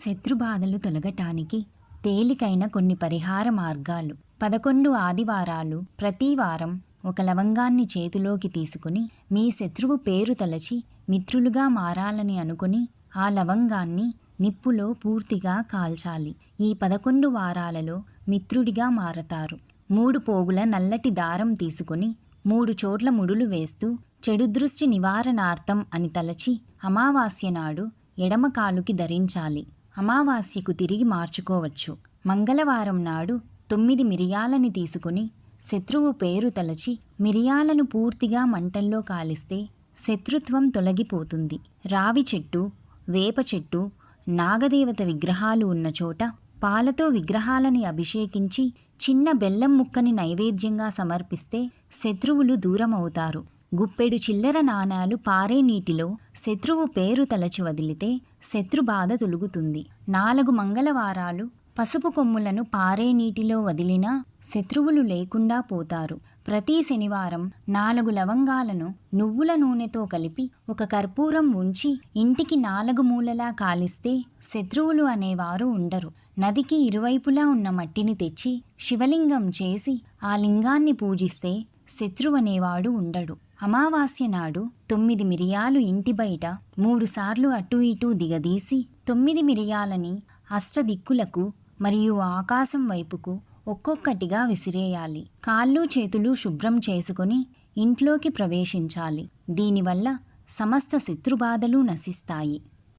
శత్రుబాధలు తొలగటానికి తేలికైన కొన్ని పరిహార మార్గాలు. పదకొండు ఆదివారాలు ప్రతివారం ఒక లవంగాన్ని చేతిలోకి తీసుకుని మీ శత్రువు పేరు తలచి మిత్రులుగా మారాలని అనుకుని ఆ లవంగాన్ని నిప్పులో పూర్తిగా కాల్చాలి. ఈ పదకొండు వారాలలో మిత్రుడిగా మారతారు. మూడు పోగుల నల్లటి దారం తీసుకుని మూడు చోట్ల ముడులు వేస్తూ చెడు దృష్టి నివారణార్థం అని తలచి అమావాస్య నాడు ఎడమ కాలుకి ధరించాలి. అమావాస్యకు తిరిగి మార్చుకోవచ్చు. మంగళవారం నాడు తొమ్మిది మిరియాలని తీసుకుని శత్రువు పేరు తలచి మిరియాలను పూర్తిగా మంటల్లో కాలిస్తే శత్రుత్వం తొలగిపోతుంది. రావి చెట్టు వేప చెట్టు నాగదేవత విగ్రహాలు ఉన్న చోట పాలతో విగ్రహాలని అభిషేకించి చిన్న బెల్లం ముక్కని నైవేద్యంగా సమర్పిస్తే శత్రువులు దూరమవుతారు. గుప్పెడు చిల్లర నాణాలు పారే నీటిలో శత్రువు పేరు తలచి వదిలితే శత్రుబాధ తొలుగుతుంది. నాలుగు మంగళవారాలు పసుపు కొమ్ములను పారే నీటిలో వదిలినా శత్రువులు లేకుండా పోతారు. ప్రతి శనివారం నాలుగు లవంగాలను నువ్వుల నూనెతో కలిపి ఒక కర్పూరం ఉంచి ఇంటికి నాలుగు మూలలా కాలిస్తే శత్రువులు అనేవారు ఉండరు. నదికి ఇరువైపులా ఉన్న మట్టిని తెచ్చి శివలింగం చేసి ఆ లింగాన్ని పూజిస్తే శత్రువనేవాడు ఉండడు. అమావాస్య నాడు తొమ్మిది మిరియాలు ఇంటి బయట మూడుసార్లు అటూ ఇటూ దిగదీసి తొమ్మిది మిరియాలని అష్టదిక్కులకు మరియు ఆకాశం వైపుకు ఒక్కొక్కటిగా విసిరేయాలి. కాళ్ళు చేతులు శుభ్రం చేసుకుని ఇంట్లోకి ప్రవేశించాలి. దీనివల్ల సమస్త శత్రుబాధలు నశిస్తాయి.